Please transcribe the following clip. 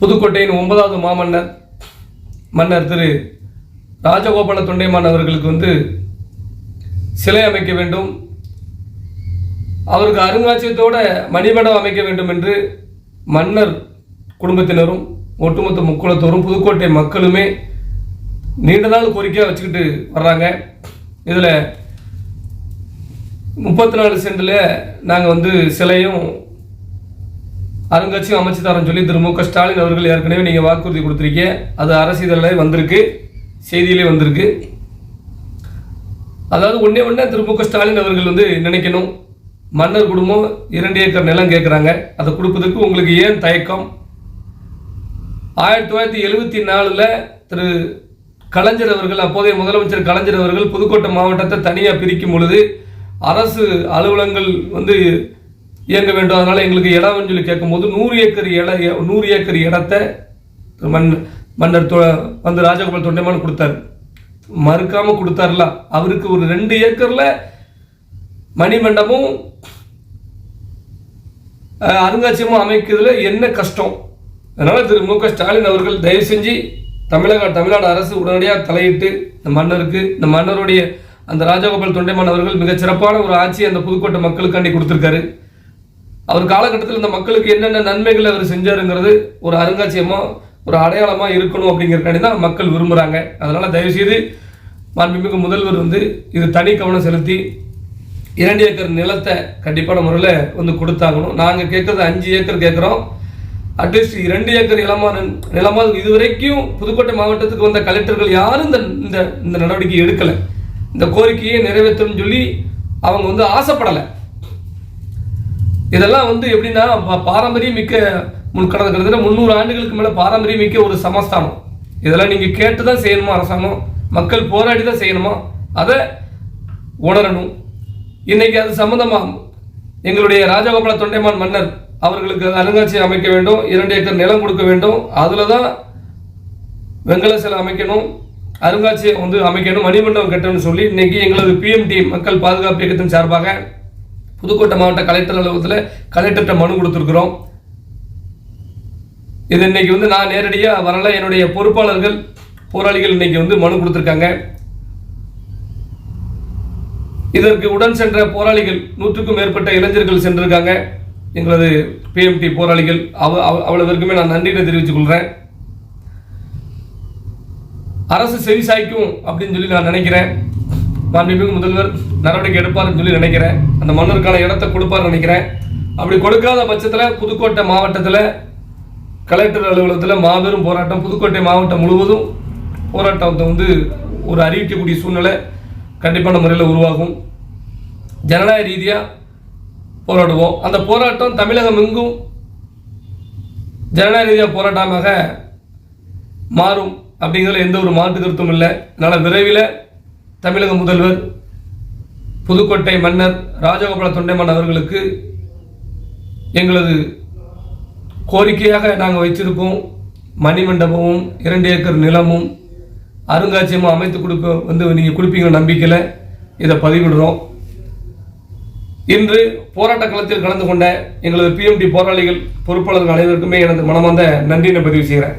புதுக்கோட்டையின் ஒன்பதாவது மாமன்னர் மன்னர் திரு ராஜகோபால தொண்டைமான் அவர்களுக்கு வந்து சிலை அமைக்க வேண்டும். அவருக்கு அருங்காட்சியகத்தோட மணிமண்டபம் அமைக்க வேண்டும் என்று மன்னர் குடும்பத்தினரும் ஒட்டுமொத்த முக்குளத்தோரும் புதுக்கோட்டை மக்களுமே நீண்ட நாள் கோரிக்கையாக வச்சுக்கிட்டு வர்றாங்க. இதில் முப்பத்தி நாலு சென்டில் நாங்கள் வந்து சிலையும் அருங்காட்சியும் அமைச்சு தரேன்னு சொல்லி திரு மு க. ஸ்டாலின் அவர்கள் ஏற்கனவே நீங்கள் வாக்குறுதி கொடுத்துருக்கீங்க. அது அரசிதழில் வந்திருக்கு. செய்தியிலே வந்திருக்கு. அதாவது ஒன்றே ஒன்றே திரு மு க. ஸ்டாலின் அவர்கள் வந்து நினைக்கணும். மன்னர் குடும்பம் இரண்டு ஏக்கர் நிலம் கேட்குறாங்க அதை கொடுப்பதற்கு உங்களுக்கு ஏன் தயக்கம்? ஆயிரத்தி தொள்ளாயிரத்தி எழுபத்தி நாலில் திரு கலைஞர் அவர்கள் அப்போதைய முதலமைச்சர் கலைஞர் அவர்கள் புதுக்கோட்டை மாவட்டத்தை தனியாக பிரிக்கும் பொழுது அரசு அலுவலங்கள் வந்து இயங்க வேண்டும். அதனால் எங்களுக்கு இடம்னு சொல்லி கேட்கும்போது நூறு ஏக்கர் இட நூறு ஏக்கர் இடத்த மன் மன்னர் தொ வந்து ராஜகோபால் தொண்டைமான் கொடுத்தாரு. மறுக்காமல் கொடுத்தாருல. அவருக்கு ஒரு ரெண்டு ஏக்கரில் மணிமண்டபமும் அருங்காட்சியகமும் அமைக்கிறதுல என்ன கஷ்டம்? அதனால் திரு மு க ஸ்டாலின் அவர்கள் தயவு செஞ்சு தமிழக தமிழ்நாடு அரசு உடனடியாக தலையிட்டு இந்த மன்னருக்கு இந்த மன்னருடைய அந்த ராஜகோபால் தொண்டைமான் அவர்கள் மிகச் சிறப்பான ஒரு ஆட்சியை அந்த புதுக்கோட்டை மக்களுக்காண்டி கொடுத்துருக்காரு. அவர் காலகட்டத்தில் இந்த மக்களுக்கு என்னென்ன நன்மைகள் அவர் செஞ்சாருங்கிறது ஒரு அருங்காட்சியமாக ஒரு அடையாளமாக இருக்கணும் அப்படிங்கிறக்காண்டி தான் மக்கள் விரும்புகிறாங்க அதனால் தயவுசெய்து மாண்புமிகு முதல்வர் வந்து இது தனி கவனம் செலுத்தி இரண்டு ஏக்கர் நிலத்தை கண்டிப்பான முறையில் வந்து கொடுத்தாகணும். நாங்கள் கேட்குறது அஞ்சு ஏக்கர் கேட்குறோம். அட்லீஸ்ட் இரண்டு ஏக்கர் நிலமா நிலமா இதுவரைக்கும் புதுக்கோட்டை மாவட்டத்துக்கு வந்த கலெக்டர்கள் யாரும் இந்த இந்த இந்த நடவடிக்கை எடுக்கலை. இந்த கோரிக்கையை நிறைவேற்றணும்னு சொல்லி அவங்க வந்து ஆசைப்படலை. இதெல்லாம் வந்து எப்படின்னா பா- பாரம்பரியம் மிக்க முன் கடந்த கிட்டத்தட்ட முந்நூறு ஆண்டுகளுக்கு மேலே பாரம்பரியம் மிக்க ஒரு சமஸ்தானம். இதெல்லாம் நீங்கள் கேட்டு தான் செய்யணுமா அரசாங்கம்? மக்கள் போராடி தான் செய்யணுமா? அதை உணரணும். இன்னைக்கு அது சம்மந்தமாகும் எங்களுடைய ராஜகோபால தொண்டைமான் மன்னர் அவர்களுக்கு அருங்காட்சியகம் அமைக்க வேண்டும். இரண்டு ஏக்கர் நிலம் கொடுக்க வேண்டும். அதில் தான் வெங்கல சிலை அமைக்கணும். அருங்காட்சியகம் வந்து அமைக்கணும். மணிமண்டபம் கட்டணும்னு சொல்லி இன்னைக்கு எங்களது பிஎம்டி மக்கள் பாதுகாப்பு இயக்கத்தின் சார்பாக புதுக்கோட்டை மாவட்ட கலெக்டர் அலுவலகத்தில் கலெக்டர்கிட்ட மனு கொடுத்துருக்குறோம். இது இன்னைக்கு வந்து நான் நேரடியாக வரல. என்னுடைய பொறுப்பாளர்கள் போராளிகள் இன்னைக்கு வந்து மனு கொடுத்துருக்காங்க. இதற்கு உடன் சென்ற போராளிகள் நூற்றுக்கும் மேற்பட்ட இளைஞர்கள் சென்றிருக்காங்க. எங்களது பிஎம்டி போராளிகள் அவ அவ- நான் நன்றியை தெரிவித்துக் கொள்கிறேன் அரசு செவி சாய்க்கும் அப்படின்னு சொல்லி நான் நினைக்கிறேன். மாண்புமிகு முதல்வர் நடவடிக்கை எடுப்பார்னு சொல்லி நினைக்கிறேன். அந்த மன்னருக்கான இடத்தை கொடுப்பார்னு நினைக்கிறேன். அப்படி கொடுக்காத பட்சத்தில் புதுக்கோட்டை மாவட்டத்தில் கலெக்டர் அலுவலகத்தில் மாபெரும் போராட்டம். புதுக்கோட்டை மாவட்டம் முழுவதும் போராட்டத்தை வந்து ஒரு அறிவிக்கக்கூடிய சூழ்நிலை கண்டிப்பான முறையில் உருவாகும். ஜனநாயக ரீதியாக போராடுவோம். அந்த போராட்டம் தமிழகம் எங்கும் ஜனநாயக ரீதியாக போராட்டமாக மாறும் அப்படிங்கிறதுல எந்த ஒரு மாற்று கருத்தும் இல்லை. அதனால் விரைவில் தமிழக முதல்வர் புதுக்கோட்டை மன்னர் ராஜகோபால தொண்டைமான் அவர்களுக்கு எங்களது கோரிக்கையாக நாங்கள் வச்சிருக்கோம் மணிமண்டபமும் இரண்டு ஏக்கர் நிலமும் அருங்காட்சியகமும் அமைத்து கொடுக்க வந்து நீங்கள் கொடுப்பீங்க நம்பிக்கையில் இதை பதிவிடுறோம். இன்று போராட்ட களத்தில் கலந்து கொண்ட எங்களது பிஎம்டி போராளிகள் பொறுப்பாளர்கள் அனைவருக்குமே எனது மனமார்ந்த நன்றியினை பதிவு செய்கிறேன்.